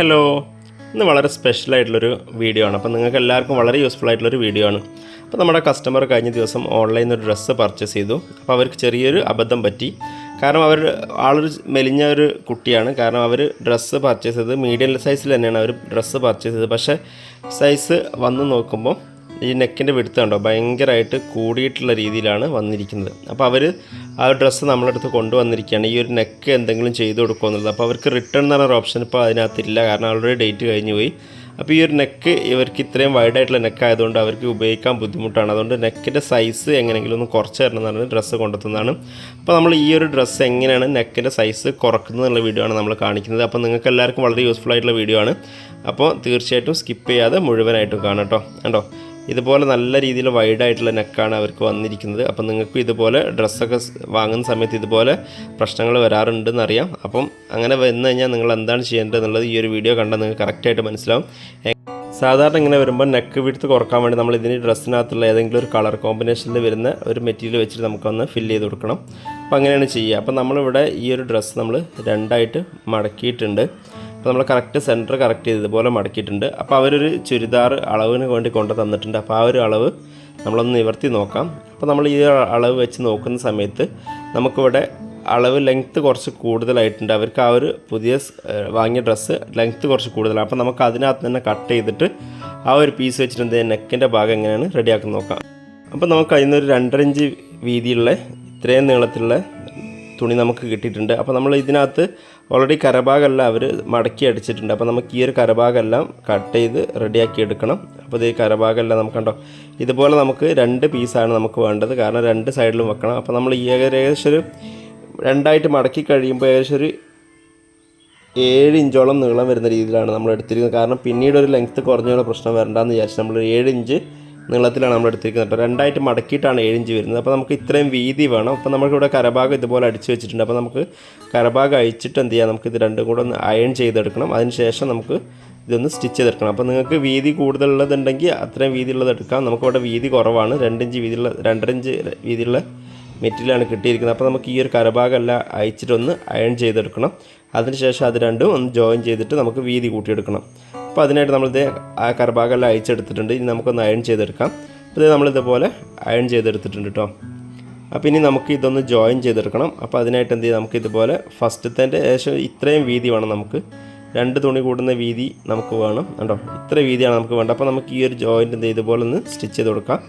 Hello. ഇന്ന് വളരെ special ആയിട്ടുള്ളൊരു വീഡിയോ ആണ്. അപ്പോൾ നിങ്ങൾക്ക് എല്ലാവർക്കും വളരെ യൂസ്ഫുൾ ആയിട്ടുള്ളൊരു വീഡിയോ ആണ്. അപ്പോൾ നമ്മുടെ കസ്റ്റമർ കഴിഞ്ഞ ദിവസം ഓൺലൈനിൽ ഒരു ഡ്രസ്സ് പർച്ചേസ് ചെയ്തു. അപ്പോൾ അവർക്ക് ചെറിയൊരു അബദ്ധം പറ്റി. കാരണം അവർ ആളൊരു മെലിഞ്ഞ ഒരു കുട്ടിയാണ്. കാരണം അവർ ഡ്രസ്സ് പർച്ചേസ് ചെയ്തത് മീഡിയം സൈസിൽ തന്നെയാണ് അവർ ഡ്രസ്സ് പർച്ചേസ് ചെയ്തത്. പക്ഷേ സൈസ് വന്ന് നോക്കുമ്പോൾ ഈ നെക്കിന്റെ വിടുത്ത് കണ്ടോ? ഭയങ്കരമായിട്ട് കൂടിയിട്ടുള്ള രീതിയിലാണ് വന്നിരിക്കുന്നത്. അപ്പോൾ അവർ ആ ഡ്രസ്സ് നമ്മളടുത്ത് കൊണ്ടുവന്നിരിക്കുകയാണ്. ഈ ഒരു നെക്ക് എന്തെങ്കിലും ചെയ്ത് കൊടുക്കുക എന്നുള്ളത്. അപ്പോൾ അവർക്ക് റിട്ടേൺ എന്ന് പറഞ്ഞ ഓപ്ഷൻ ഇപ്പോൾ അതിനകത്തില്ല. കാരണം ഓൾറെഡി ഡേറ്റ് കഴിഞ്ഞു പോയി. അപ്പോൾ ഈ ഒരു നെക്ക് ഇവർക്ക് ഇത്രയും വൈഡായിട്ടുള്ള നെക്ക് ആയതുകൊണ്ട് അവർക്ക് ഉപയോഗിക്കാൻ ബുദ്ധിമുട്ടാണ്. അതുകൊണ്ട് നെക്കിന്റെ സൈസ് എങ്ങനെയെങ്കിലും ഒന്ന് കുറച്ച് തരണം എന്നാണ് ഡ്രസ്സ് കൊണ്ടെത്തുന്നതാണ് അപ്പോൾ നമ്മൾ ഈ ഒരു ഡ്രസ്സ് എങ്ങനെയാണ് നെക്കിന്റെ സൈസ് കുറക്കുന്നത് എന്നുള്ള വീഡിയോ ആണ് നമ്മൾ കാണിക്കുന്നത്. അപ്പോൾ നിങ്ങൾക്ക് എല്ലാവർക്കും വളരെ യൂസ്ഫുൾ ആയിട്ടുള്ള വീഡിയോ ആണ്. അപ്പോൾ തീർച്ചയായിട്ടും സ്കിപ്പ് ചെയ്യാതെ മുഴുവനായിട്ടും കാണാം കേട്ടോ. കണ്ടോ? ഇതുപോലെ നല്ല രീതിയിൽ വൈഡായിട്ടുള്ള നെക്കാണ് അവർക്ക് വന്നിരിക്കുന്നത്. അപ്പം നിങ്ങൾക്ക് ഇതുപോലെ ഡ്രസ്സൊക്കെ വാങ്ങുന്ന സമയത്ത് ഇതുപോലെ പ്രശ്നങ്ങൾ വരാറുണ്ടെന്ന് അറിയാം അപ്പം അങ്ങനെ വന്നു കഴിഞ്ഞാൽ നിങ്ങൾ എന്താണ് ചെയ്യേണ്ടത് എന്നുള്ളത് ഈ ഒരു വീഡിയോ കണ്ടാൽ നിങ്ങൾക്ക് കറക്റ്റായിട്ട് മനസ്സിലാവും. സാധാരണ ഇങ്ങനെ വരുമ്പോൾ നെക്ക് വിടുത്ത് കുറയ്ക്കാൻ വേണ്ടി നമ്മൾ ഇതിന് ഡ്രസ്സിനകത്തുള്ള ഏതെങ്കിലും ഒരു കളർ കോമ്പിനേഷനിൽ വരുന്ന ഒരു മെറ്റീരിയൽ വെച്ചിട്ട് നമുക്കൊന്ന് ഫില്ല് ചെയ്ത് കൊടുക്കണം. അപ്പോൾ അങ്ങനെയാണ് ചെയ്യുക. അപ്പോൾ നമ്മളിവിടെ ഈ ഒരു ഡ്രസ്സ് നമ്മൾ രണ്ടായിട്ട് മടക്കിയിട്ടുണ്ട്. അപ്പോൾ നമ്മൾ കറക്റ്റ് സെന്റർ കറക്റ്റ് ചെയ്ത് ഇതുപോലെ മടക്കിയിട്ടുണ്ട്. അപ്പോൾ അവരൊരു ചുരിദാർ അളവിന് വേണ്ടി കൊണ്ട് തന്നിട്ടുണ്ട്. അപ്പോൾ ആ ഒരു അളവ് നമ്മളൊന്ന് നിവർത്തി നോക്കാം. അപ്പോൾ നമ്മൾ ഈ അളവ് വെച്ച് നോക്കുന്ന സമയത്ത് നമുക്കിവിടെ അളവ് ലെങ്ത്ത് കുറച്ച് കൂടുതലായിട്ടുണ്ട്. അവർക്ക് ആ ഒരു പുതിയ വാങ്ങിയ ഡ്രസ്സ് ലെങ്ത്ത് കുറച്ച് കൂടുതലാണ്. അപ്പോൾ നമുക്ക് അതിനകത്ത് തന്നെ കട്ട് ചെയ്തിട്ട് ആ ഒരു പീസ് വെച്ചിട്ട് നെക്കിന്റെ ഭാഗം എങ്ങനെയാണ് റെഡിയാക്കി നോക്കാം. അപ്പോൾ നമുക്ക് അതിൽ നിന്നൊരു രണ്ടര ഇഞ്ച് വീതിയുള്ള ഇത്രയും നീളത്തിലുള്ള തുണി നമുക്ക് കിട്ടിയിട്ടുണ്ട്. അപ്പോൾ നമ്മൾ ഇതിനകത്ത് ഓൾറെഡി കരഭാഗമെല്ലാം അവർ മടക്കി അടിച്ചിട്ടുണ്ട്. അപ്പോൾ നമുക്ക് ഈ ഒരു കരഭാഗമെല്ലാം കട്ട് ചെയ്ത് റെഡിയാക്കി എടുക്കണം. അപ്പോൾ ഇത് കരഭാഗമെല്ലാം നമുക്ക് കണ്ടോ? ഇതുപോലെ നമുക്ക് രണ്ട് പീസാണ് നമുക്ക് വേണ്ടത്. കാരണം രണ്ട് സൈഡിലും വെക്കണം. അപ്പോൾ നമ്മൾ ഈ ഏകദേശം ഒരു രണ്ടായിട്ട് മടക്കി കഴിയുമ്പോൾ ഏകദേശം ഒരു ഏഴ് ഇഞ്ചോളം നീളം വരുന്ന രീതിയിലാണ് നമ്മൾ എടുത്തിരിക്കുന്നത്. കാരണം പിന്നീട് ഒരു ലെങ്ത്ത് കുറഞ്ഞുള്ള പ്രശ്നം വരണ്ടെന്ന് വിചാരിച്ച് നമ്മൾ ഏഴ് ഇഞ്ച് നീളത്തിലാണ് നമ്മൾ എടുത്തിരിക്കുന്നത്. കേട്ടോ രണ്ടായിട്ട് മടക്കിയിട്ടാണ് ഏഴ് ഇഞ്ച് വരുന്നത്. അപ്പോൾ നമുക്ക് ഇത്രയും വീതി വേണം. അപ്പോൾ നമുക്കിവിടെ കരഭാഗം ഇതുപോലെ അടിച്ച് വെച്ചിട്ടുണ്ട്. അപ്പോൾ നമുക്ക് കരഭാഗം അഴിച്ചിട്ട് എന്ത് ചെയ്യാം? നമുക്ക് ഇത് രണ്ടും കൂടെ ഒന്ന് അയൺ ചെയ്തെടുക്കണം. അതിന് ശേഷം നമുക്ക് ഇതൊന്ന് സ്റ്റിച്ച് ചെയ്തെടുക്കണം. അപ്പോൾ നിങ്ങൾക്ക് വീതി കൂടുതലുള്ളതുണ്ടെങ്കിൽ അത്രയും വീതിയുള്ളത് എടുക്കാം. നമുക്കിവിടെ വീതി കുറവാണ്. രണ്ടിഞ്ച് വീതിയുള്ള രണ്ടര ഇഞ്ച് വീതിയുള്ള മെറ്റീരിയലാണ് കിട്ടിയിരിക്കുന്നത്. അപ്പോൾ നമുക്ക് ഈ ഒരു കരഭാഗം എല്ലാം അയച്ചിട്ടൊന്ന് അയൺ ചെയ്തെടുക്കണം. അതിനുശേഷം അത് രണ്ടും ഒന്ന് ജോയിൻ ചെയ്തിട്ട് നമുക്ക് വീതി കൂട്ടിയെടുക്കണം. അപ്പോൾ അതിനായിട്ട് നമ്മളിത് ആ കരഭാഗം എല്ലാം അയച്ചെടുത്തിട്ടുണ്ട് ഇനി നമുക്കൊന്ന് അയൺ ചെയ്തെടുക്കാം. അപ്പോൾ ഇത് നമ്മളിതുപോലെ അയൺ ചെയ്തെടുത്തിട്ടുണ്ട് കേട്ടോ അപ്പോൾ ഇനി നമുക്ക് ഇതൊന്ന് ജോയിൻ ചെയ്തെടുക്കണം. അപ്പോൾ അതിനായിട്ട് എന്ത് ചെയ്യാം? നമുക്ക് ഇതുപോലെ ഫസ്റ്റത്തെ ഏകദേശം ഇത്രയും വീതി വേണം നമുക്ക്. രണ്ട് തുണി കൂടുന്ന വീതി നമുക്ക് വേണം. കണ്ടോ? ഇത്ര വീതിയാണ് നമുക്ക് വേണ്ടത്. അപ്പോൾ നമുക്ക് ഈ ഒരു ജോയിന്റ് എന്ത് ഇതുപോലെ ഒന്ന് സ്റ്റിച്ച് ചെയ്ത് കൊടുക്കാം.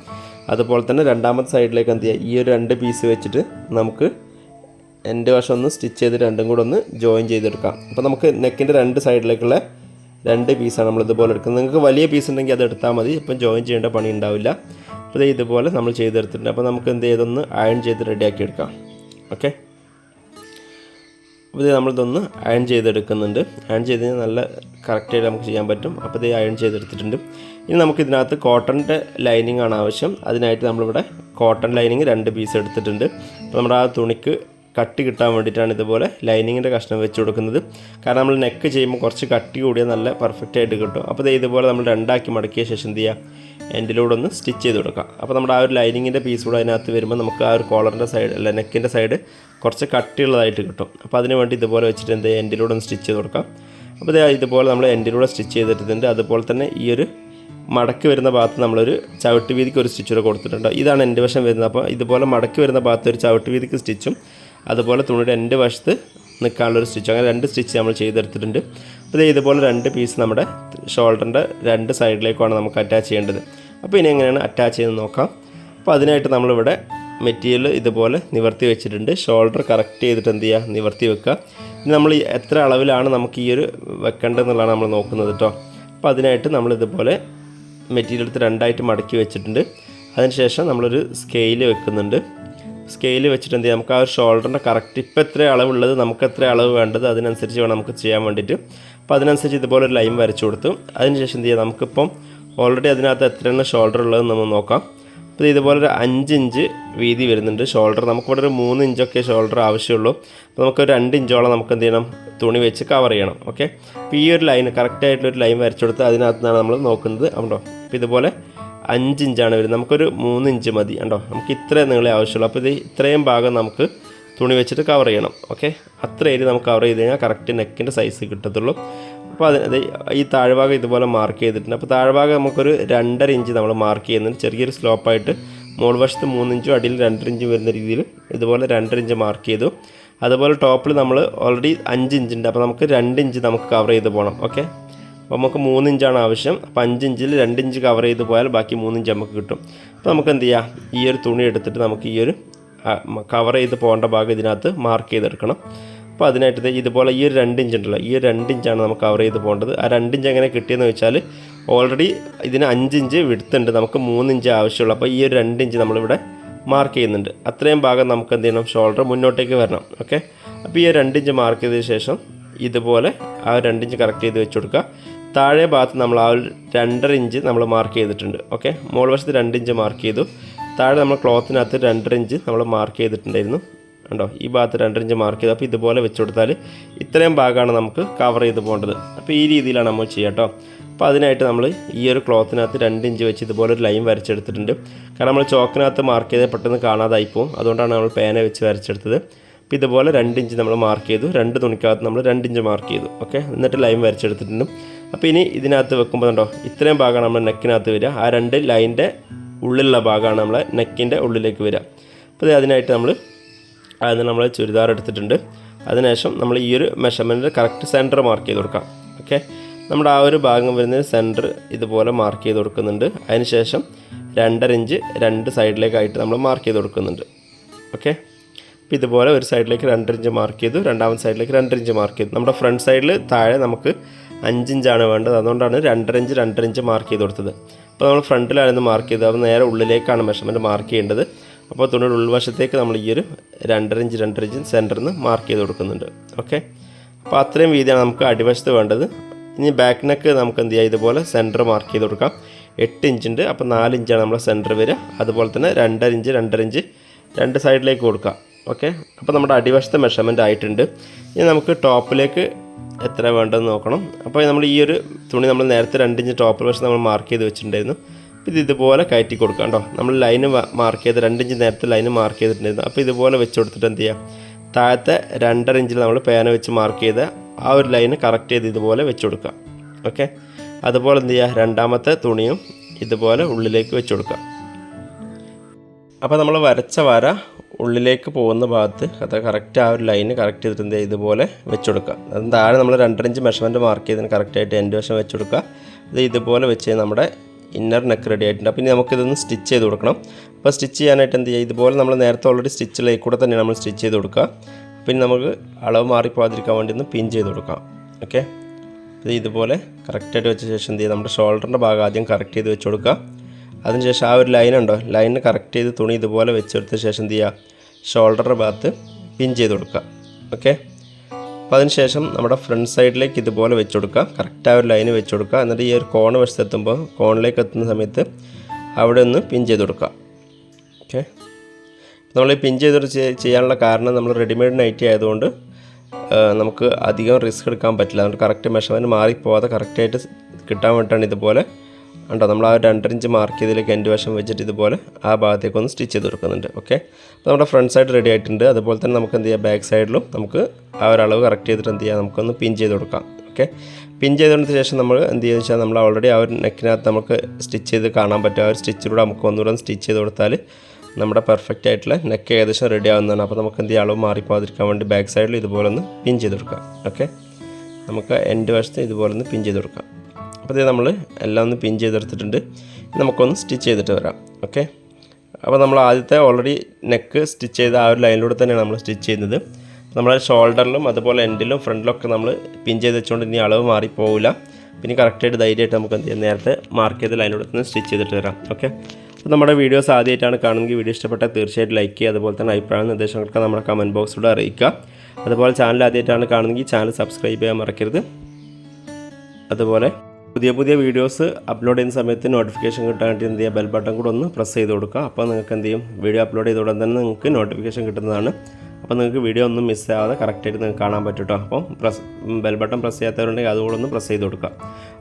അതുപോലെ തന്നെ രണ്ടാമത്തെ സൈഡിലേക്ക് എന്ത് ചെയ്യുക ഈ ഒരു രണ്ട് പീസ് വെച്ചിട്ട് നമുക്ക് എന്റെ വശം ഒന്ന് സ്റ്റിച്ച് ചെയ്ത് രണ്ടും കൂടെ ഒന്ന് ജോയിൻ ചെയ്തെടുക്കാം. അപ്പോൾ നമുക്ക് നെക്കിന്റെ രണ്ട് സൈഡിലേക്കുള്ള രണ്ട് പീസാണ് നമ്മൾ ഇതുപോലെ എടുക്കുന്നത്. നിങ്ങൾക്ക് വലിയ പീസ് ഉണ്ടെങ്കിൽ അത് എടുത്താൽ മതി. ഇപ്പം ജോയിൻ ചെയ്യേണ്ട പണി ഉണ്ടാവില്ല. അപ്പോൾ ഇതുപോലെ നമ്മൾ ചെയ്തെടുത്തിട്ടുണ്ട്. അപ്പോൾ നമുക്ക് എന്ത് ചെയ്തൊന്ന് അയൺ ചെയ്ത് റെഡിയാക്കി എടുക്കാം. ഓക്കെ അപ്പോൾ ഇത് നമ്മളിതൊന്ന് അയൺ ചെയ്തെടുക്കുന്നുണ്ട് അയൺ ചെയ്ത് കഴിഞ്ഞാൽ നല്ല കറക്റ്റായിട്ട് നമുക്ക് ചെയ്യാൻ പറ്റും. അപ്പോൾ ഇത് അയൺ ചെയ്തെടുത്തിട്ടുണ്ട് ഇനി നമുക്ക് ഇതിനകത്ത് കോട്ടന്റെ ലൈനിങ് ആണ് ആവശ്യം. അതിനായിട്ട് നമ്മളിവിടെ കോട്ടൺ ലൈനിങ് രണ്ട് പീസ് എടുത്തിട്ടുണ്ട്. അപ്പോൾ നമ്മുടെ ആ തുണിക്ക് കട്ടി കിട്ടാൻ വേണ്ടിയിട്ടാണ് ഇതുപോലെ ലൈനിങ്ങിന്റെ കഷ്ണം വെച്ച് കൊടുക്കുന്നത്. കാരണം നമ്മൾ നെക്ക് ചെയ്യുമ്പോൾ കുറച്ച് കട്ടി കൂടിയാൽ നല്ല പെർഫെക്റ്റ് ആയിട്ട് കിട്ടും. അപ്പോൾ ഇതുപോലെ നമ്മൾ രണ്ടാക്കി മടക്കിയ ശേഷം എന്ത് ചെയ്യുക എൻഡിലൂടെ ഒന്ന് സ്റ്റിച്ച് ചെയ്ത് കൊടുക്കാം. അപ്പോൾ നമ്മുടെ ആ ഒരു ലൈനിങ്ങിന്റെ പീസ് കൂടെ അതിനകത്ത് വരുമ്പോൾ നമുക്ക് ആ ഒരു കോളറിന്റെ സൈഡ് അല്ല നെക്കിന്റെ സൈഡ് കുറച്ച് കട്ടിയുള്ളതായിട്ട് കിട്ടും. അപ്പോൾ അതിന് വേണ്ടി ഇതുപോലെ വെച്ചിട്ട് എന്ത് ചെയ്യുക എൻഡിലൂടെ ഒന്ന് സ്റ്റിച്ച് ചെയ്ത് കൊടുക്കാം. അപ്പോൾ ഇതുപോലെ നമ്മൾ എൻഡിലൂടെ സ്റ്റിച്ച് ചെയ്തിട്ടുണ്ട്. അതുപോലെ തന്നെ ഈ ഒരു മടക്കി വരുന്ന ഭാഗത്ത് നമ്മളൊരു ചവിട്ട് വീതിക്ക് ഒരു സ്റ്റിച്ചൂടെ കൊടുത്തിട്ടുണ്ട്. ഇതാണ് എന്റെ വശം വരുന്നത്. അപ്പോൾ ഇതുപോലെ മടക്കി വരുന്ന ഭാഗത്ത് ഒരു ചവിട്ട് വീതിക്ക് സ്റ്റിച്ചും അതുപോലെ തുണിയുടെ രണ്ട് വശത്ത് നിൽക്കാനുള്ളൊരു സ്റ്റിച്ച് അങ്ങനെ രണ്ട് സ്റ്റിച്ച് നമ്മൾ ചെയ്തെടുത്തിട്ടുണ്ട്. അപ്പോൾ ഇതേപോലെ രണ്ട് പീസ് നമ്മുടെ ഷോൾഡറിന്റെ രണ്ട് സൈഡിലേക്കാണ് നമുക്ക് അറ്റാച്ച് ചെയ്യേണ്ടത്. അപ്പോൾ ഇനി എങ്ങനെയാണ് അറ്റാച്ച് ചെയ്ത് നോക്കാം. അപ്പോൾ അതിനായിട്ട് നമ്മളിവിടെ മെറ്റീരിയൽ ഇതുപോലെ നിവർത്തി വെച്ചിട്ടുണ്ട്. ഷോൾഡർ കറക്റ്റ് ചെയ്തിട്ട് എന്ത് ചെയ്യുക? നിവർത്തി വെക്കുക. ഇനി നമ്മൾ എത്ര അളവിലാണ് നമുക്ക് ഈ ഒരു വെക്കേണ്ടതെന്നുള്ളതാണ് നമ്മൾ നോക്കുന്നത് കേട്ടോ അപ്പോൾ അതിനായിട്ട് നമ്മൾ ഇതുപോലെ മെറ്റീരിയൽ എടുത്ത് രണ്ടായിട്ട് മടക്കി വെച്ചിട്ടുണ്ട്. അതിനുശേഷം നമ്മളൊരു സ്കെയിൽ വെക്കുന്നുണ്ട്. സ്കെയിൽ വെച്ചിട്ട് എന്ത് ചെയ്യാം? നമുക്ക് ആ ഒരു ഷോൾഡറിന്റെ കറക്റ്റ് ഇപ്പോൾ എത്ര അളവുള്ളത്? നമുക്ക് എത്ര അളവ് വേണ്ടത്? അതിനനുസരിച്ച് വേണം നമുക്ക് ചെയ്യാൻ വേണ്ടിയിട്ട്. അപ്പോൾ അതിനനുസരിച്ച് ഇതുപോലെ ഒരു ലൈൻ വരച്ചു കൊടുത്തു. അതിനുശേഷം എന്ത് ചെയ്യാം? നമുക്കിപ്പം ഓൾറെഡി അതിനകത്ത് എത്രയാണ് ഷോൾഡർ ഉള്ളത് നമ്മൾ നോക്കാം. അപ്പോൾ ഇതുപോലെ ഒരു അഞ്ച് ഇഞ്ച് വീതി വരുന്നുണ്ട്. ഷോൾഡർ നമുക്കിവിടെ ഒരു മൂന്ന് ഇഞ്ചൊക്കെ ഷോൾഡർ ആവശ്യമുള്ളൂ. അപ്പോൾ നമുക്ക് ഒരു രണ്ട് ഇഞ്ചോളം നമുക്ക് എന്ത് ചെയ്യണം? തുണി വെച്ച് കവർ ചെയ്യണം. ഓക്കെ അപ്പോൾ ഈ ഒരു ലൈൻ കറക്റ്റായിട്ടുള്ളൊരു ലൈൻ വരച്ചു കൊടുത്ത് അതിനകത്ത് നിന്നാണ് നമ്മൾ നോക്കുന്നത്. ഉണ്ടോ അപ്പോൾ ഇതുപോലെ അഞ്ച് ഇഞ്ചാണ് വരുന്നത്. നമുക്കൊരു മൂന്ന് ഇഞ്ച് മതി കണ്ടോ? നമുക്ക് ഇത്രയും നിങ്ങളെ ആവശ്യമുള്ളൂ. അപ്പോൾ ഇത് ഇത്രയും ഭാഗം നമുക്ക് തുണി വെച്ചിട്ട് കവർ ചെയ്യണം. ഓക്കെ അത്ര ഏരിയ നമുക്ക് കവർ ചെയ്ത് കഴിഞ്ഞാൽ കറക്റ്റ് നെക്കിന്റെ സൈസ് കിട്ടത്തുള്ളൂ. അപ്പോൾ അതിന് അത് ഈ താഴ്ഭാഗം ഇതുപോലെ മാർക്ക് ചെയ്തിട്ടുണ്ട്. അപ്പോൾ താഴ്ഭാഗം നമുക്കൊരു രണ്ടര ഇഞ്ച് നമ്മൾ മാർക്ക് ചെയ്യുന്നുണ്ട്. ചെറിയൊരു സ്ലോപ്പായിട്ട് മുകൾ വശത്ത് മൂന്നിഞ്ചും അടിയിൽ രണ്ടര ഇഞ്ചും വരുന്ന രീതിയിൽ ഇതുപോലെ രണ്ടര ഇഞ്ച് മാർക്ക് ചെയ്തു. അതുപോലെ ടോപ്പിൽ നമ്മൾ ഓൾറെഡി അഞ്ച് ഇഞ്ചുണ്ട് അപ്പോൾ നമുക്ക് രണ്ട് ഇഞ്ച് നമുക്ക് കവർ ചെയ്ത് പോകണം. ഓക്കെ അപ്പോൾ നമുക്ക് മൂന്ന് ഇഞ്ചാണ് ആവശ്യം. അപ്പോൾ അഞ്ച് ഇഞ്ചിൽ രണ്ട് ഇഞ്ച് കവർ ചെയ്ത് പോയാൽ ബാക്കി മൂന്ന് ഇഞ്ച് നമുക്ക് കിട്ടും. അപ്പോൾ നമുക്ക് എന്ത് ചെയ്യാം? ഈ ഒരു തുണി എടുത്തിട്ട് നമുക്ക് ഈ ഒരു കവർ ചെയ്ത് പോകേണ്ട ഭാഗം ഇതിനകത്ത് മാർക്ക് ചെയ്തെടുക്കണം. അപ്പോൾ അതിനായിട്ട് ഇതുപോലെ ഈ ഒരു രണ്ട് ഇഞ്ച് ഉണ്ടല്ലോ ഈ ഒരു രണ്ട് ഇഞ്ചാണ് നമുക്ക് കവർ ചെയ്ത് പോകേണ്ടത്. ആ രണ്ട് ഇഞ്ച് എങ്ങനെ കിട്ടിയെന്ന് വെച്ചാൽ ഓൾറെഡി ഇതിന് അഞ്ച് ഇഞ്ച് വിടുത്തുണ്ട് നമുക്ക് മൂന്ന് ഇഞ്ച് ആവശ്യമുള്ളൂ. അപ്പോൾ ഈ ഒരു രണ്ട് ഇഞ്ച് നമ്മളിവിടെ മാർക്ക് ചെയ്യുന്നുണ്ട്. അത്രയും ഭാഗം നമുക്ക് എന്ത് ചെയ്യണം? ഷോൾഡർ മുന്നോട്ടേക്ക് വരണം ഓക്കെ അപ്പോൾ ഈ രണ്ട് ഇഞ്ച് മാർക്ക് ചെയ്തതിന് ശേഷം ഇതുപോലെ ആ രണ്ട് ഇഞ്ച് കറക്റ്റ് ചെയ്ത് വെച്ച് കൊടുക്കുക. താഴെ ഭാഗത്ത് നമ്മൾ ആ ഒരു രണ്ടര ഇഞ്ച് നമ്മൾ മാർക്ക് ചെയ്തിട്ടുണ്ട്. ഓക്കെ മോൾ വശത്ത് രണ്ട് ഇഞ്ച് മാർക്ക് ചെയ്തു. താഴെ നമ്മൾ ക്ലോത്തിനകത്ത് രണ്ടര ഇഞ്ച് നമ്മൾ മാർക്ക് ചെയ്തിട്ടുണ്ടായിരുന്നു. ഉണ്ടോ ഈ ഭാഗത്ത് രണ്ടര ഇഞ്ച് മാർക്ക് ചെയ്തു. അപ്പോൾ ഇതുപോലെ വെച്ച് കൊടുത്താൽ ഇത്രയും ഭാഗമാണ് നമുക്ക് കവർ ചെയ്ത് പോകേണ്ടത്. അപ്പോൾ ഈ രീതിയിലാണ് നമ്മൾ ചെയ്യുക കേട്ടോ. അപ്പോൾ അതിനായിട്ട് നമ്മൾ ഈ ഒരു ക്ലോത്തിനകത്ത് രണ്ട് ഇഞ്ച് വെച്ച് ഇതുപോലെ ഒരു ലൈൻ വരച്ചെടുത്തിട്ടുണ്ട്. കാരണം നമ്മൾ ചോക്കിനകത്ത് മാർക്ക് ചെയ്താൽ പെട്ടെന്ന് കാണാതായി പോകും അതുകൊണ്ടാണ് നമ്മൾ പേന വെച്ച് വരച്ചെടുത്തത്. അപ്പോൾ ഇതുപോലെ രണ്ട് ഇഞ്ച് നമ്മൾ മാർക്ക് ചെയ്തു. രണ്ട് തുണിക്കകത്ത് നമ്മൾ രണ്ട് ഇഞ്ച് മാർക്ക് ചെയ്തു. ഓക്കെ എന്നിട്ട് ലൈൻ വരച്ചെടുത്തിട്ടുണ്ട്. അപ്പോൾ ഇനി ഇതിനകത്ത് വെക്കുമ്പോൾ ഉണ്ടോ ഇത്രയും ഭാഗമാണ് നമ്മുടെ നെക്കിനകത്ത് വരിക. ആ രണ്ട് ലൈന്റെ ഉള്ളിലുള്ള ഭാഗമാണ് നമ്മളെ നെക്കിന്റെ ഉള്ളിലേക്ക് വരിക. അപ്പോൾ അതിനായിട്ട് നമ്മൾ അതിന് നമ്മൾ ചുരിദാർ എടുത്തിട്ടുണ്ട്. അതിനുശേഷം നമ്മൾ ഈ ഒരു മെഷർമെന്റിൽ കറക്റ്റ് സെന്റർ മാർക്ക് ചെയ്ത് കൊടുക്കാം. ഓക്കെ നമ്മുടെ ആ ഒരു ഭാഗം വരുന്ന സെന്റർ ഇതുപോലെ മാർക്ക് ചെയ്ത് കൊടുക്കുന്നുണ്ട്. അതിനുശേഷം രണ്ടര ഇഞ്ച് രണ്ട് സൈഡിലേക്കായിട്ട് നമ്മൾ മാർക്ക് ചെയ്ത് കൊടുക്കുന്നുണ്ട്. ഓക്കെ അപ്പോൾ ഇതുപോലെ ഒരു സൈഡിലേക്ക് രണ്ടര ഇഞ്ച് മാർക്ക് ചെയ്തു രണ്ടാമത്തെ സൈഡിലേക്ക് രണ്ടര ഇഞ്ച് മാർക്ക് ചെയ്തു. നമ്മുടെ ഫ്രണ്ട് സൈഡിൽ താഴെ നമുക്ക് അഞ്ചിഞ്ചാണ് വേണ്ടത്. അതുകൊണ്ടാണ് രണ്ടര ഇഞ്ച് രണ്ടര ഇഞ്ച് മാർക്ക് ചെയ്ത് കൊടുത്തത്. അപ്പോൾ നമ്മൾ ഫ്രണ്ടിലായിരുന്നു മാർക്ക് ചെയ്തത്. അപ്പോൾ നേരെ ഉള്ളിലേക്കാണ് മെഷർമെന്റ് മാർക്ക് ചെയ്യേണ്ടത്. അപ്പോൾ തുണിയുടെ ഉൾവശത്തേക്ക് നമ്മൾ ഈ ഒരു രണ്ടര ഇഞ്ച് രണ്ടര ഇഞ്ച് സെന്ററിൽ നിന്ന് മാർക്ക് ചെയ്ത് കൊടുക്കുന്നുണ്ട്. ഓക്കെ അപ്പോൾ അത്രയും വീതിയാണ് നമുക്ക് അടിവശത്ത് വേണ്ടത്. ഇനി ബാക്ക് നെക്ക് നമുക്ക് എന്ത് ചെയ്യാം? ഇതുപോലെ സെന്റർ മാർക്ക് ചെയ്ത് കൊടുക്കാം. എട്ട് ഇഞ്ചുണ്ട് അപ്പോൾ നാല് ഇഞ്ചാണ് നമ്മുടെ സെന്റർ വരിക. അതുപോലെ തന്നെ രണ്ടര ഇഞ്ച് രണ്ടര ഇഞ്ച് രണ്ട് സൈഡിലേക്ക് കൊടുക്കാം. ഓക്കെ അപ്പോൾ നമ്മുടെ അടിവശത്തെ മെഷർമെന്റ് ആയിട്ടുണ്ട്. ഇനി നമുക്ക് ടോപ്പിലേക്ക് എത്ര വേണ്ടതെന്ന് നോക്കണം. അപ്പോൾ നമ്മൾ ഈ ഒരു തുണി നമ്മൾ നേരത്തെ രണ്ടിഞ്ച് ടോപ്പർ ടോപ്പ് വശം നമ്മൾ മാർക്ക് ചെയ്ത് വെച്ചിട്ടുണ്ടായിരുന്നു. ഇത് ഇതുപോലെ കയറ്റി കൊടുക്കാം കേട്ടോ. നമ്മൾ ലൈന് മാർക്ക് ചെയ്ത് രണ്ടിഞ്ച് നേരത്തെ ലൈന് മാർക്ക് ചെയ്തിട്ടുണ്ടായിരുന്നു. അപ്പോൾ ഇതുപോലെ വെച്ച് കൊടുത്തിട്ട് എന്ത് ചെയ്യാം? താഴത്തെ രണ്ടര ഇഞ്ചിൽ നമ്മൾ പേന വെച്ച് മാർക്ക് ചെയ്ത് ആ ഒരു ലൈന് കറക്റ്റ് ചെയ്ത് ഇതുപോലെ വെച്ച് കൊടുക്കുക ഓക്കെ അതുപോലെ എന്ത് ചെയ്യുക രണ്ടാമത്തെ തുണിയും ഇതുപോലെ ഉള്ളിലേക്ക് വെച്ച് കൊടുക്കുക അപ്പോൾ നമ്മൾ വരച്ച വര ഉള്ളിലേക്ക് പോകുന്ന ഭാഗത്ത് അത് കറക്റ്റ് ആ ഒരു ലൈന് കറക്റ്റ് ചെയ്തിട്ട് ഇതുപോലെ വെച്ച് കൊടുക്കുക അത് താഴെ നമ്മൾ രണ്ടര ഇഞ്ച് മാർക്ക് ചെയ്തതിന് കറക്റ്റായിട്ട് എന്റെ വശം വെച്ച് കൊടുക്കുക ഇത് ഇതുപോലെ വെച്ച് നമ്മുടെ ഇന്നർ നെക്ക് റെഡി ആയിട്ടുണ്ട്. അപ്പോൾ ഇനി നമുക്കിതൊന്ന് സ്റ്റിച്ച് ചെയ്ത് കൊടുക്കണം. അപ്പോൾ സ്റ്റിച്ച് ചെയ്യാനായിട്ട് എന്ത് ചെയ്യുക? ഇതുപോലെ നമ്മൾ നേരത്തെ ഓൾറെഡി സ്റ്റിച്ചിലേക്ക് കൂടെ തന്നെ നമ്മൾ സ്റ്റിച്ച് ചെയ്ത് കൊടുക്കുക. പിന്നെ നമുക്ക് അളവ് മാറിപ്പോകാതിരിക്കാൻ വേണ്ടി ഒന്ന് പിൻ ചെയ്ത് കൊടുക്കാം. ഓക്കെ ഇത് ഇതുപോലെ കറക്റ്റായിട്ട് വെച്ച ശേഷം എന്ത് ചെയ്യുക? നമ്മുടെ ഷോൾഡറിന്റെ ഭാഗം ആദ്യം കറക്റ്റ് ചെയ്ത് വെച്ച് കൊടുക്കുക. അതിനുശേഷം ആ ഒരു ലൈൻ ഉണ്ടോ ലൈനിന് കറക്റ്റ് ചെയ്ത് തുണി ഇതുപോലെ വെച്ചെടുത്ത ശേഷം എന്ത് ചെയ്യുക? ഷോൾഡറിന്റെ ഭാഗത്ത് പിൻ ചെയ്ത് കൊടുക്കുക. ഓക്കെ അപ്പോൾ അതിനുശേഷം നമ്മുടെ ഫ്രണ്ട് സൈഡിലേക്ക് ഇതുപോലെ വെച്ച് കൊടുക്കുക. കറക്റ്റ് ആ ഒരു ലൈന് വെച്ച് കൊടുക്കുക. എന്നിട്ട് ഈ ഒരു കോൺ വശത്തെത്തുമ്പോൾ കോണിലേക്ക് എത്തുന്ന സമയത്ത് അവിടെ ഒന്ന് പിൻ ചെയ്ത് കൊടുക്കുക. ഓക്കെ നമ്മൾ ഈ പിൻ ചെയ്ത് ചെയ്യാനുള്ള കാരണം നമ്മൾ റെഡിമെയ്ഡ് നൈറ്റി ആയതുകൊണ്ട് നമുക്ക് അധികം റിസ്ക് എടുക്കാൻ പറ്റില്ല. അതുകൊണ്ട് കറക്റ്റ് മെഷർമെന്റ് മാറിപ്പോവാതെ കറക്റ്റായിട്ട് കിട്ടാൻ വേണ്ടിയിട്ടാണ് ഇതുപോലെ ഉണ്ടോ നമ്മൾ ആ രണ്ടരഞ്ച് മാർക്ക് ചെയ്തതിലേക്ക് എന്റെ വശം വെച്ചിട്ട് ഇതുപോലെ ആ ഭാഗത്തേക്ക് ഒന്ന് സ്റ്റിച്ച് ചെയ്ത് കൊടുക്കുന്നുണ്ട്. ഓക്കെ അപ്പോൾ നമ്മുടെ ഫ്രണ്ട് സൈഡ് റെഡി ആയിട്ടുണ്ട്. അതുപോലെ തന്നെ നമുക്ക് എന്ത് ചെയ്യാം? ബാക്ക് സൈഡിലും നമുക്ക് ആ ഒരു അളവ് കറക്റ്റ് ചെയ്തിട്ട് എന്ത് ചെയ്യാം? നമുക്കൊന്ന് പിൻ ചെയ്ത് കൊടുക്കാം. ഓക്കെ പിൻ ചെയ്തതിന് ശേഷം നമ്മൾ എന്ത് ചെയ്യുന്നത് വെച്ചാൽ നമ്മൾ ഓൾറെഡി ആ ഒരു നെക്കിനകത്ത് നമുക്ക് സ്റ്റിച്ച് ചെയ്ത് കാണാൻ പറ്റും. ആ ഒരു സ്റ്റിച്ചിലൂടെ നമുക്ക് ഒന്നുകൂടെ സ്റ്റിച്ച് ചെയ്ത് കൊടുത്താൽ നമ്മുടെ പെർഫെക്റ്റ് ആയിട്ടുള്ള നെക്ക് ഏകദേശം റെഡി ആവുന്നതാണ്. അപ്പോൾ നമുക്ക് എന്ത് അളവ് മാറിപ്പോകാതിരിക്കാൻ വേണ്ടി ബാക്ക് സൈഡിൽ ഇതുപോലെ ഒന്ന് പിൻ ചെയ്ത് കൊടുക്കാം. ഓക്കെ നമുക്ക് എന്റെ വശത്ത് ഇതുപോലെ ഒന്ന് പിൻ ചെയ്ത് കൊടുക്കാം. അപ്പോൾ നമ്മൾ എല്ലാം ഒന്ന് പിൻ ചെയ്തെടുത്തിട്ടുണ്ട്. നമുക്കൊന്ന് സ്റ്റിച്ച് ചെയ്തിട്ട് വരാം. ഓക്കെ? അപ്പോൾ നമ്മൾ ആദ്യത്തെ ഓൾറെഡി നെക്ക് സ്റ്റിച്ച് ചെയ്ത ആ ഒരു ലൈനിലൂടെ തന്നെയാണ് നമ്മൾ സ്റ്റിച്ച് ചെയ്യുന്നത്. നമ്മളെ ഷോൾഡറിലും അതുപോലെ എൻഡിലും ഫ്രണ്ടിലൊക്കെ നമ്മൾ പിൻ ചെയ്ത് വെച്ചുകൊണ്ട് ഇനി അളവ് മാറിപ്പോവില്ല പിന്നെ കറക്റ്റായിട്ട് ധൈര്യമായിട്ട് നമുക്ക് എന്ത് ചെയ്യാം? നേരത്തെ മാർക്ക് ചെയ്ത ലൈനിലൂടെ തന്നെ സ്റ്റിച്ച് ചെയ്തിട്ട് വരാം. ഓക്കെ? അപ്പോൾ നമ്മുടെ വീഡിയോസ് ആദ്യമായിട്ടാണ് കാണുമെങ്കിൽ വീഡിയോ ഇഷ്ടപ്പെട്ടാൽ തീർച്ചയായിട്ടും ലൈക്ക് ചെയ്യുക അതുപോലെ തന്നെ അഭിപ്രായ നിർദ്ദേശങ്ങളൊക്കെ നമ്മുടെ കമന്റ് ബോക്സിലൂടെ അറിയിക്കുക. അതുപോലെ ചാനൽ ആദ്യമായിട്ടാണ് കാണുമെങ്കിൽ ചാനൽ സബ്സ്ക്രൈബ് ചെയ്യാൻ മറക്കരുത്. അതുപോലെ പുതിയ പുതിയ വീഡിയോസ് അപ്ലോഡ് ചെയ്യുന്ന സമയത്ത് നോട്ടിഫിക്കേഷൻ കിട്ടാൻ വേണ്ടി എന്ത് ചെയ്യുക? ബെൽ ബട്ടൺ കൂടെ ഒന്ന് പ്രസ് ചെയ്ത് കൊടുക്കുക. അപ്പോൾ നിങ്ങൾക്ക് എന്ത് ചെയ്യും? വീഡിയോ അപ്ലോഡ് ചെയ്ത ഉടൻ തന്നെ നിങ്ങൾക്ക് നോട്ടിഫിക്കേഷൻ കിട്ടുന്നതാണ്. അപ്പോൾ നിങ്ങൾക്ക് വീഡിയോ ഒന്നും മിസ് ആവാതെ കറക്റ്റായിട്ട് നിങ്ങൾക്ക് കാണാൻ പറ്റും കേട്ടോ അപ്പം പ്രസ് ബെൽ ബട്ടൺ പ്രസ് ചെയ്യാത്തവരുണ്ടെങ്കിൽ അതുകൂടെ ഒന്ന് പ്രസ് ചെയ്ത് കൊടുക്കുക.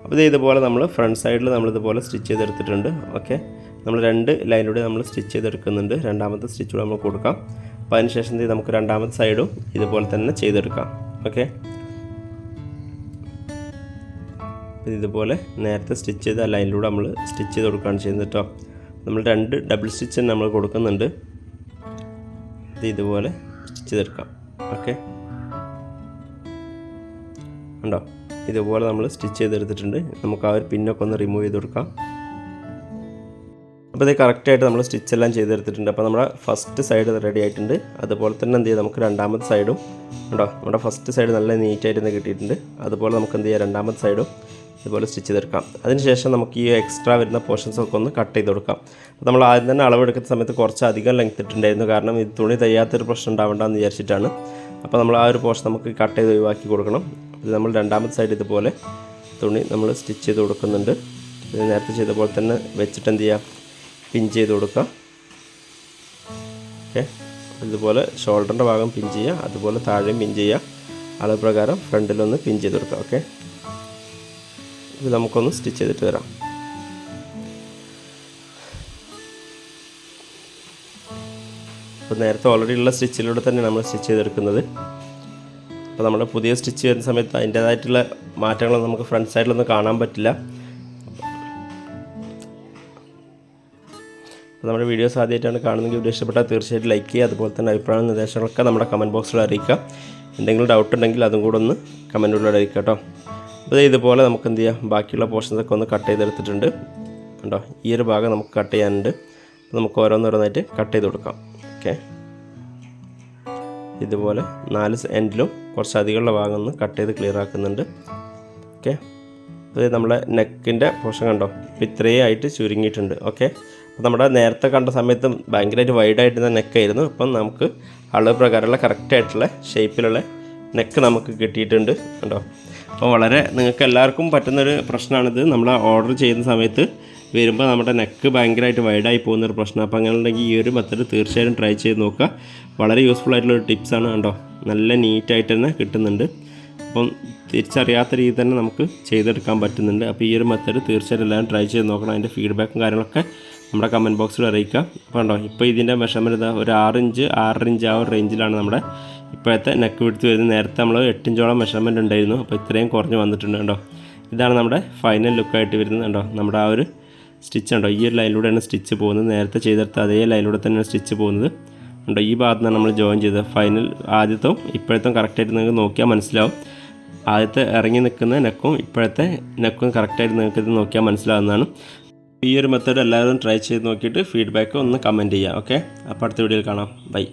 അപ്പോൾ ഇത് ഇതുപോലെ നമ്മൾ ഫ്രണ്ട് സൈഡിൽ നമ്മൾ ഇതുപോലെ സ്റ്റിച്ച് ചെയ്തെടുത്തിട്ടുണ്ട്. ഓക്കെ നമ്മൾ രണ്ട് ലൈനിലൂടെ നമ്മൾ സ്റ്റിച്ച് ചെയ്തെടുക്കുന്നുണ്ട്. രണ്ടാമത്തെ സ്റ്റിച്ചൂടെ നമ്മൾ കൊടുക്കാം. അപ്പോൾ അതിനുശേഷം നമുക്ക് രണ്ടാമത്തെ സൈഡും ഇതുപോലെ തന്നെ ചെയ്തെടുക്കാം. ഓക്കെ ഇതുപോലെ നേരത്തെ സ്റ്റിച്ച് ചെയ്ത ലൈനിലൂടെ നമ്മൾ സ്റ്റിച്ച് ചെയ്ത് കൊടുക്കുകയാണ് ചെയ്യുന്നത് കേട്ടോ. നമ്മൾ രണ്ട് ഡബിൾ സ്റ്റിച്ച് തന്നെ നമ്മൾ കൊടുക്കുന്നുണ്ട്. ഇത് ഇതുപോലെ സ്റ്റിച്ച് ചെയ്തെടുക്കാം. ഓക്കെ. ഉണ്ടോ ഇതുപോലെ നമ്മൾ സ്റ്റിച്ച് ചെയ്തെടുത്തിട്ടുണ്ട്. നമുക്ക് ആ ഒരു പിന്നൊക്കെ ഒന്ന് റിമൂവ് ചെയ്ത് കൊടുക്കാം. അപ്പോൾ ഇത് കറക്റ്റായിട്ട് നമ്മൾ സ്റ്റിച്ച് എല്ലാം ചെയ്തെടുത്തിട്ടുണ്ട്. അപ്പോൾ നമ്മുടെ ഫസ്റ്റ് സൈഡ് റെഡി ആയിട്ടുണ്ട്. അതുപോലെ തന്നെ എന്ത് ചെയ്യാം? നമുക്ക് രണ്ടാമത്തെ സൈഡും ഉണ്ടോ നമ്മുടെ ഫസ്റ്റ് സൈഡ് നല്ല നീറ്റായിട്ട് തന്നെ കിട്ടിയിട്ടുണ്ട്. അതുപോലെ നമുക്ക് എന്ത് ചെയ്യാം? രണ്ടാമത്തെ സൈഡും ഇതുപോലെ സ്റ്റിച്ച് ചെയ്തെടുക്കാം. അതിനുശേഷം നമുക്ക് ഈ എക്സ്ട്രാ വരുന്ന പോർഷൻസ് ഒക്കെ ഒന്ന് കട്ട് ചെയ്ത് കൊടുക്കാം. അപ്പോൾ നമ്മൾ ആദ്യം തന്നെ അളവെടുക്കുന്ന സമയത്ത് കുറച്ച് അധികം ലെങ്ത് ഇട്ടുണ്ടായിരുന്നു കാരണം ഇത് തുണി തയ്യാത്തൊരു പ്രശ്നം ഉണ്ടാവേണ്ടെന്ന് വിചാരിച്ചിട്ടാണ്. അപ്പോൾ നമ്മൾ ആ ഒരു പോർഷൻ നമുക്ക് കട്ട് ചെയ്ത് ഒഴിവാക്കി കൊടുക്കണം. ഇത് നമ്മൾ രണ്ടാമത്തെ സൈഡ് ഇതുപോലെ തുണി നമ്മൾ സ്റ്റിച്ച് ചെയ്ത് കൊടുക്കുന്നുണ്ട്. ഇത് നേരത്തെ ചെയ്ത പോലെ തന്നെ വെച്ചിട്ട് എന്ത് ചെയ്യുക പിൻ ചെയ്ത് കൊടുക്കാം. ഓക്കെ ഇതുപോലെ ഷോൾഡറിന്റെ ഭാഗം പിൻ ചെയ്യുക. അതുപോലെ താഴെയും പിൻ ചെയ്യുക. അളവ് പ്രകാരം ഫ്രണ്ടിലൊന്ന് പിൻ ചെയ്ത് കൊടുക്കുക. ഓക്കെ ഇത് നമുക്കൊന്ന് സ്റ്റിച്ച് ചെയ്തിട്ട് വരാം. അപ്പോൾ നേരത്തെ ഓൾറെഡി ഉള്ള സ്റ്റിച്ചിലൂടെ തന്നെ നമ്മൾ സ്റ്റിച്ച് ചെയ്തെടുക്കുന്നത്. അപ്പോൾ നമ്മുടെ പുതിയ സ്റ്റിച്ച് വരുന്ന സമയത്ത് അതിന്റേതായിട്ടുള്ള മാറ്റങ്ങളൊന്നും നമുക്ക് ഫ്രണ്ട് സൈഡിലൊന്നും കാണാൻ പറ്റില്ല. അപ്പോൾ നമ്മുടെ വീഡിയോസ് ആദ്യമായിട്ടാണ് കാണുന്നെങ്കിൽ വീഡിയോ ഇഷ്ടപ്പെട്ടാൽ തീർച്ചയായിട്ടും ലൈക്ക് ചെയ്യുക. അതുപോലെ തന്നെ അഭിപ്രായ നിർദ്ദേശങ്ങളൊക്കെ നമ്മുടെ കമന്റ് ബോക്സിൽ അറിയിക്കുക. എന്തെങ്കിലും ഡൗട്ട് ഉണ്ടെങ്കിൽ അതും കൂടെ ഒന്ന് കമന്റിലൂടെ അറിയിക്കാം കേട്ടോ. അപ്പോൾ ഇതുപോലെ നമുക്ക് എന്ത് ചെയ്യാം? ബാക്കിയുള്ള പോർഷൻസൊക്കെ ഒന്ന് കട്ട് ചെയ്തെടുത്തിട്ടുണ്ട്. കണ്ടോ? ഈ ഒരു ഭാഗം നമുക്ക് കട്ട് ചെയ്യാനുണ്ട്. അപ്പോൾ നമുക്ക് ഓരോന്നോരോന്നായിട്ട് കട്ട് ചെയ്ത് കൊടുക്കാം. ഓക്കെ ഇതുപോലെ നാല് എൻഡിലും കുറച്ച് അധികമുള്ള ഭാഗം ഒന്ന് കട്ട് ചെയ്ത് ക്ലിയർ ആക്കുന്നുണ്ട്. ഓക്കെ അത് നമ്മുടെ നെക്കിന്റെ പോർഷൻ കണ്ടോ? ഇപ്പോൾ ഇത്രയും ആയിട്ട് ചുരുങ്ങിയിട്ടുണ്ട്. ഓക്കെ അപ്പോൾ നമ്മുടെ നേരത്തെ കണ്ട സമയത്തും ഭയങ്കരമായിട്ട് വൈഡായിട്ടുള്ള നെക്കായിരുന്നു അപ്പം നമുക്ക് അളവ് പ്രകാരമുള്ള കറക്റ്റായിട്ടുള്ള ഷേപ്പിലുള്ള നെക്ക് നമുക്ക് കിട്ടിയിട്ടുണ്ട്. കണ്ടോ? അപ്പോൾ വളരെ നിങ്ങൾക്ക് എല്ലാവർക്കും പറ്റുന്നൊരു പ്രശ്നമാണിത്. നമ്മൾ ഓർഡർ ചെയ്യുന്ന സമയത്ത് വരുമ്പോൾ നമ്മുടെ നെക്ക് ഭയങ്കരമായിട്ട് വൈഡായി പോകുന്നൊരു പ്രശ്നം. അപ്പോൾ അങ്ങനെ ഉണ്ടെങ്കിൽ ഈ ഒരു മെത്തേഡ് തീർച്ചയായും ട്രൈ ചെയ്ത് നോക്കുക. വളരെ യൂസ്ഫുൾ ആയിട്ടുള്ള ആയിട്ടുള്ളൊരു ടിപ്സാണ് കണ്ടോ. നല്ല നീറ്റായിട്ട് തന്നെ കിട്ടുന്നുണ്ട്. അപ്പം തിരിച്ചറിയാത്ത രീതി തന്നെ നമുക്ക് ചെയ്തെടുക്കാൻ പറ്റുന്നുണ്ട്. അപ്പോൾ ഈ ഒരു മെത്തേഡ് തീർച്ചയായിട്ടും എല്ലാവരും ട്രൈ ചെയ്ത് നോക്കണം. അതിന്റെ ഫീഡ്ബാക്കും കാര്യങ്ങളൊക്കെ നമ്മുടെ കമന്റ് ബോക്സിൽ അറിയിക്കുക. അപ്പോൾ ഉണ്ടോ ഇപ്പോൾ ഇതിന്റെ മെഷർമെന്റ് ഒരു ആറ് ഇഞ്ച് ആറര ഇഞ്ച് ആ ഒരു റേഞ്ചിലാണ് നമ്മുടെ ഇപ്പോഴത്തെ നെക്ക് വിടുത്ത് വരുന്നത് നേരത്തെ നമ്മൾ എട്ടിഞ്ചോളം മെഷർമെന്റ് ഉണ്ടായിരുന്നു. അപ്പോൾ ഇത്രയും കുറഞ്ഞ് വന്നിട്ടുണ്ട് കേട്ടോ ഇതാണ് നമ്മുടെ ഫൈനൽ ലുക്കായിട്ട് വരുന്നത് കണ്ടോ? നമ്മുടെ ആ ഒരു സ്റ്റിച്ച് ഉണ്ടോ? ഈ ഒരു ലൈനിലൂടെയാണ് സ്റ്റിച്ച് പോകുന്നത്. നേരത്തെ ചെയ്തെടുത്ത അതേ ലൈനിലൂടെ തന്നെയാണ് സ്റ്റിച്ച് പോകുന്നത്. ഉണ്ടോ ഈ ഭാഗത്ത് നമ്മൾ ജോയിൻ ചെയ്തത്. ഫൈനൽ ആദ്യത്തും ഇപ്പോഴത്തും കറക്റ്റായിട്ട് നിങ്ങൾക്ക് നോക്കിയാൽ മനസ്സിലാവും. ആദ്യത്തെ ഇറങ്ങി നിൽക്കുന്ന നെക്കും ഇപ്പോഴത്തെ നെക്കും കറക്റ്റായിട്ട് നിങ്ങൾക്ക് ഇത് നോക്കിയാൽ മനസ്സിലാവുന്നതാണ്. ഈ ഒരു മെത്തേഡ് എല്ലാവരും ട്രൈ ചെയ്ത് നോക്കിയിട്ട് ഫീഡ്ബാക്ക് ഒന്ന് കമന്റ് ചെയ്യുക ഓക്കെ അപ്പോൾ അടുത്ത വീഡിയോയിൽ കാണാം. ബൈ